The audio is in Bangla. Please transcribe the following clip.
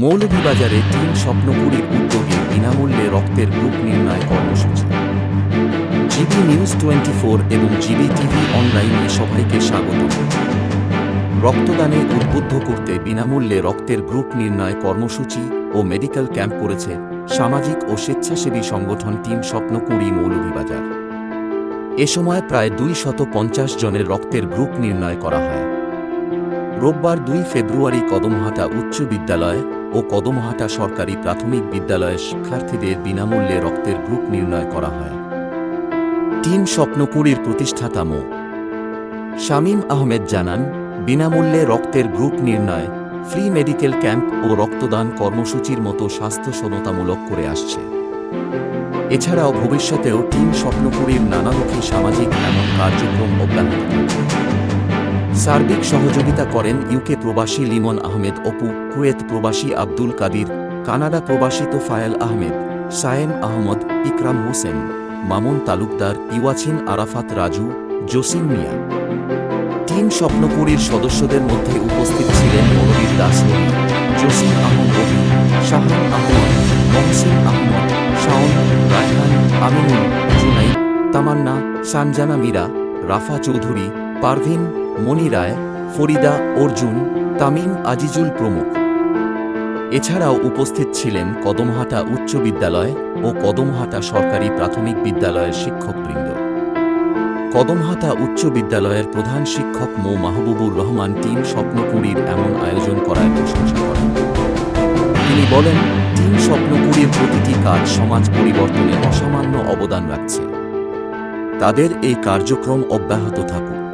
মৌলভীবাজারে তিন স্বপ্নপুরীর উদ্যোগে বিনামূল্যে রক্তের গ্রুপ নির্ণয় কর্মসূচি। জিবি নিউজ টোয়েন্টি ফোর এবং জিবি টিভি অনলাইনে সবাইকে স্বাগত। রক্তদানে উদ্বুদ্ধ করতে বিনামূল্যে রক্তের গ্রুপ নির্ণয় কর্মসূচি ও মেডিকেল ক্যাম্প করেছে সামাজিক ও স্বেচ্ছাসেবী সংগঠন টিম স্বপ্নকুড়ি মৌলভীবাজার। এ সময় প্রায় দুই শত পঞ্চাশ জনের রক্তের গ্রুপ নির্ণয় করা হয়। রোববার দুই ফেব্রুয়ারি কদমহাটা উচ্চ বিদ্যালয় ও কদমহাটা সরকারি প্রাথমিক বিদ্যালয়ের শিক্ষার্থীদের বিনামূল্যে রক্তের গ্রুপ নির্ণয় করা হয়। টিম স্বপ্নপুরীর প্রতিষ্ঠাতা মো শামীম আহমেদ জানান, বিনামূল্যে রক্তের গ্রুপ নির্ণয়, ফ্রি মেডিকেল ক্যাম্প ও রক্তদান কর্মসূচির মতো স্বাস্থ্য সচেতনতামূলক করে আসছে। এছাড়াও ভবিষ্যতেও টিম স্বপ্নপুরীর নানামুখী সামাজিক এমন কার্যক্রম অব্যাহত। সার্বিক সহযোগিতা করেন ইউকে প্রবাসী লিমন আহমেদ অপু, কুয়েত প্রবাসী আব্দুল কাদির, কানাডা প্রবাসী তোফায়েল আহমেদ, সায়েম আহমদ, ইকরাম হোসেন, মামুন তালুকদার, ইওয়াছিন আরাফাত রাজু, জসিম মিয়া। টিম স্বপ্নপুরীর সদস্যদের মধ্যে উপস্থিত ছিলেন মনোবীর দাস জসিম আহমদ শাহান আহমদ, মহসিন আহমদ, শাওন, রায়হান, আমিনুল জুনাই তামান্না, সানজানা মীরা, রাফা চৌধুরী, পারভিন মনি রায়, ফরিদা, অর্জুন, তামিম আজিজুল প্রমুখ। এছাড়াও উপস্থিত ছিলেন কদমহাটা উচ্চ বিদ্যালয় ও কদমহাটা সরকারি প্রাথমিক বিদ্যালয়ের শিক্ষকবৃন্দ। কদমহাটা উচ্চ বিদ্যালয়ের প্রধান শিক্ষক মো. মাহবুবুর রহমান টিম স্বপ্নপুরীর এমন আয়োজন করায় প্রশংসা করেন। তিনি বলেন টিম স্বপ্নপুরীর প্রতিটি কাজ সমাজ পরিবর্তনে অসামান্য অবদান রাখছে। তাদের এই কার্যক্রম অব্যাহত থাকুক।